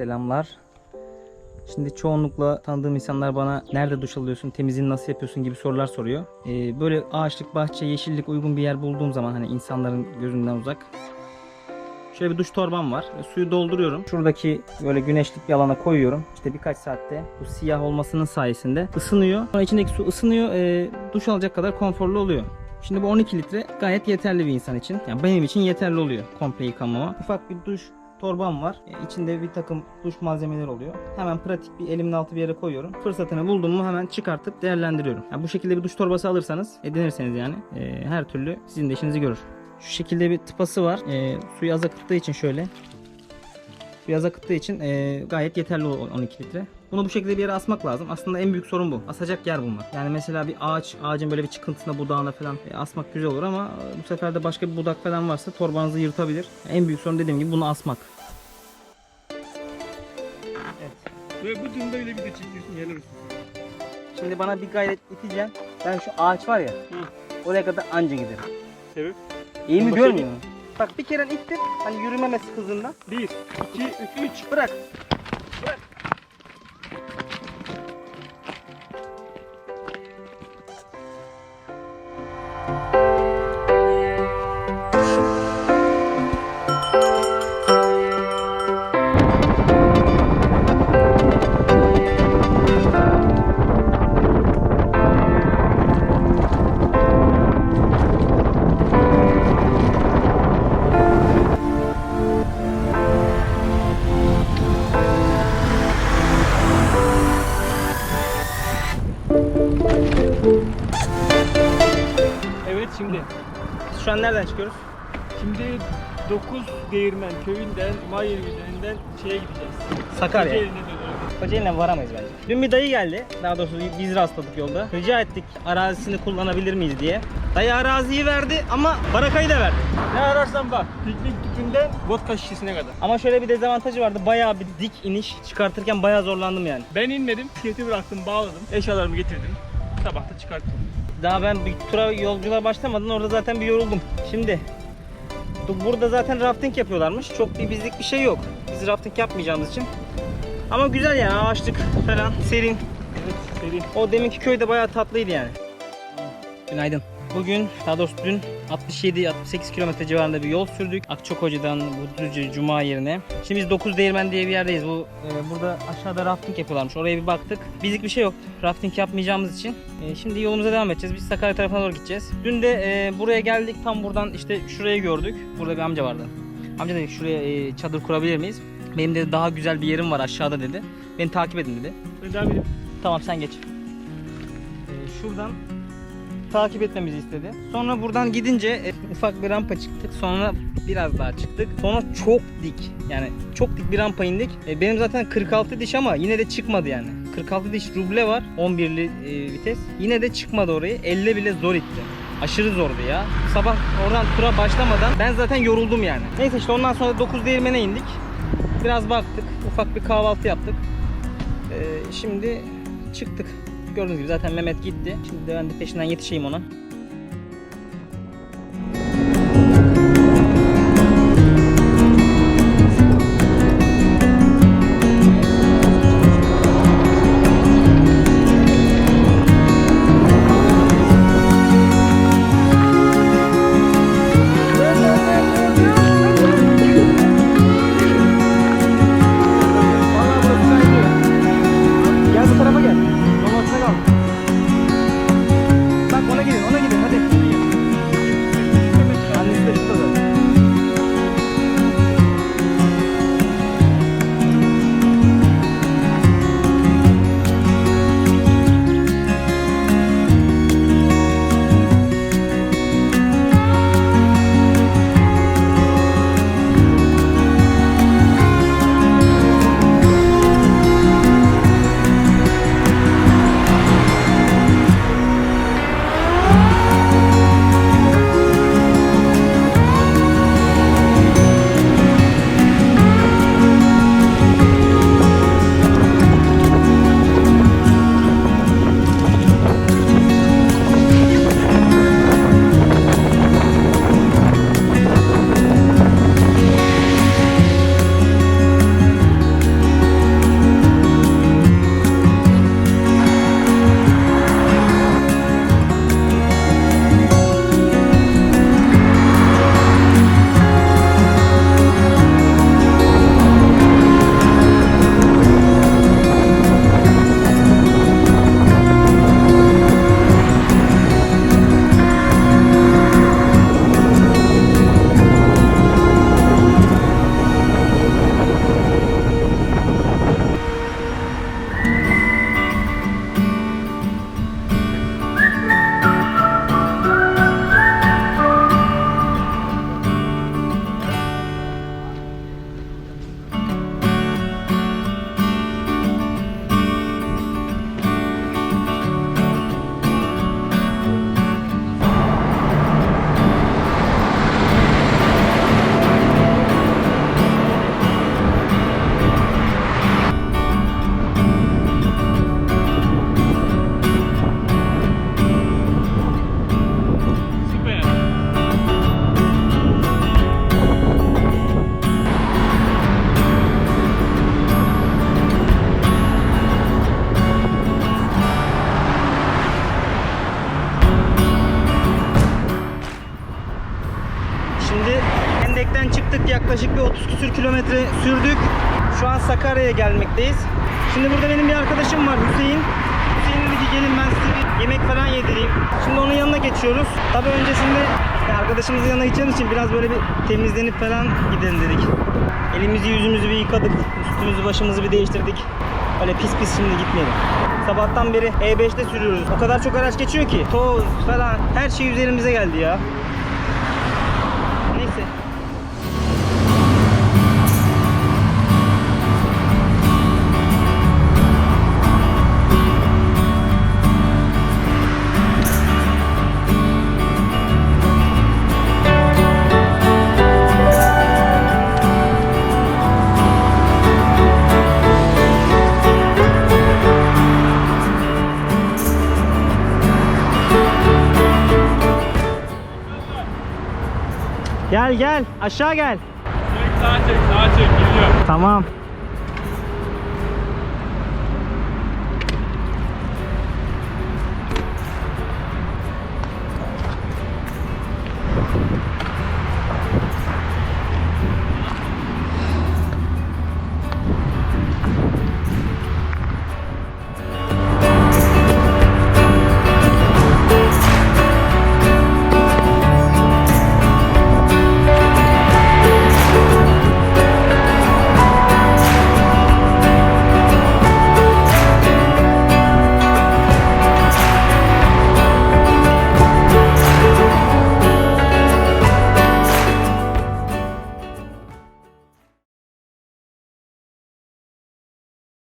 Selamlar. Şimdi çoğunlukla tanıdığım insanlar bana nerede duş alıyorsun, temizliğini nasıl yapıyorsun gibi sorular soruyor. Ee, böyle ağaçlık, bahçe, yeşillik uygun bir yer bulduğum zaman hani insanların gözünden uzak. Şöyle bir duş torbam var. E, Suyu dolduruyorum. Şuradaki böyle güneşlik bir alana koyuyorum. İşte birkaç saatte bu siyah olmasının sayesinde ısınıyor. Sonra içindeki su ısınıyor. e, duş alacak kadar konforlu oluyor. Şimdi bu 12 litre gayet yeterli bir insan için. Yani benim için yeterli oluyor komple yıkamama. Ufak bir duş torbam var. E, İçinde bir takım duş malzemeleri oluyor. Hemen pratik bir elimin altı bir yere koyuyorum. Fırsatını buldum mu hemen çıkartıp değerlendiriyorum. Yani bu şekilde bir duş torbası alırsanız, edinirseniz yani e, her türlü sizin de işinizi görür. Şu şekilde bir tıpası var. E, suyu az akıttığı için şöyle. Suyu az akıttığı için e, gayet yeterli o 12 litre. Bunu bu şekilde bir yere asmak lazım. Aslında en büyük sorun bu. Asacak yer bulmak. Yani mesela bir ağaç, ağacın böyle bir çıkıntısına, budağına falan e, asmak güzel olur ama e, bu sefer de başka bir budak falan varsa torbanızı yırtabilir. En büyük sorun dediğim gibi bunu asmak. Evet. Ve bu durumda öyle bir de çekiyorsun. Şimdi bana bir gayret iteceksin. Ben şu ağaç var ya. Oraya kadar anca giderim. Sebep? İyi mi görmüyor musun? Bak bir kere ittir. Hani yürümemesi hızından. 1, 2, 3. Bırak. Evet şimdi. Biz şu an nereden çıkıyoruz? Şimdi 9 Değirmen köyünden, Mayır üzerinden şeye gideceğiz. Sakarya. Kocaeli'ne dönüyoruz. Kocaeli'ne varamayız bence. Dün bir dayı geldi. Daha doğrusu biz rastladık yolda. Rica ettik arazisini kullanabilir miyiz diye. Dayı araziyi verdi ama barakayı da verdi. Ne ararsan bak. Piknik tüpünden vodka şişesine kadar. Ama şöyle bir dezavantajı vardı. Bayağı bir dik iniş. Çıkartırken bayağı zorlandım yani. Ben inmedim. Bisikleti bıraktım, bağladım. Eşyalarımı getirdim. Sabah da çıkarttım. Daha ben bir tura yolculuğa başlamadan orada zaten bir yoruldum. Şimdi bu- burada zaten rafting yapıyorlarmış. Çok bir bizlik bir şey yok. Biz rafting yapmayacağımız için. Ama güzel yani ağaçlık falan serin. Evet, serin. O deminki köy de bayağı tatlıydı yani. Günaydın. Bugün, daha doğrusu dün 67-68 kilometre civarında bir yol sürdük. Akçakoca'dan Budluca Cuma yerine. Şimdi biz 9 Değirmen diye bir yerdeyiz. Bu e, burada aşağıda rafting yapıyorlarmış. Oraya bir baktık. Bizlik bir şey yok. Rafting yapmayacağımız için. E, şimdi yolumuza devam edeceğiz. Biz Sakarya tarafına doğru gideceğiz. Dün de e, buraya geldik. Tam buradan işte şurayı gördük. Burada bir amca vardı. Amca dedi şuraya e, çadır kurabilir miyiz? Benim dedi daha güzel bir yerim var aşağıda dedi. Beni takip edin dedi. Ben devam edeyim. Tamam sen geç. Ee, şuradan takip etmemizi istedi. Sonra buradan gidince e, ufak bir rampa çıktık. Sonra biraz daha çıktık. Sonra çok dik. Yani çok dik bir rampa indik. E, benim zaten 46 diş ama yine de çıkmadı yani. 46 diş ruble var. 11'li e, vites. Yine de çıkmadı orayı. 50 bile zor itti. Aşırı zordu ya. Sabah oradan tura başlamadan ben zaten yoruldum yani. Neyse işte ondan sonra 9 değirmene indik. Biraz baktık. Ufak bir kahvaltı yaptık. Ee, şimdi çıktık. Gördüğünüz gibi zaten Mehmet gitti. Şimdi ben de peşinden yetişeyim ona. Yaklaşık bir 30 küsür kilometre sürdük. Şu an Sakarya'ya gelmekteyiz. Şimdi burada benim bir arkadaşım var Hüseyin. Hüseyin dedi ki gelin ben size bir yemek falan yedireyim. Şimdi onun yanına geçiyoruz. Tabii öncesinde arkadaşımızın yanına gideceğimiz için biraz böyle bir temizlenip falan gidelim dedik. Elimizi yüzümüzü bir yıkadık. Üstümüzü başımızı bir değiştirdik. Öyle pis pis şimdi gitmeyelim. Sabahtan beri E5'te sürüyoruz. O kadar çok araç geçiyor ki. Toz falan her şey üzerimize geldi ya. Gel gel aşağı gel. Çek sağa çek sağa çek geliyor. Tamam.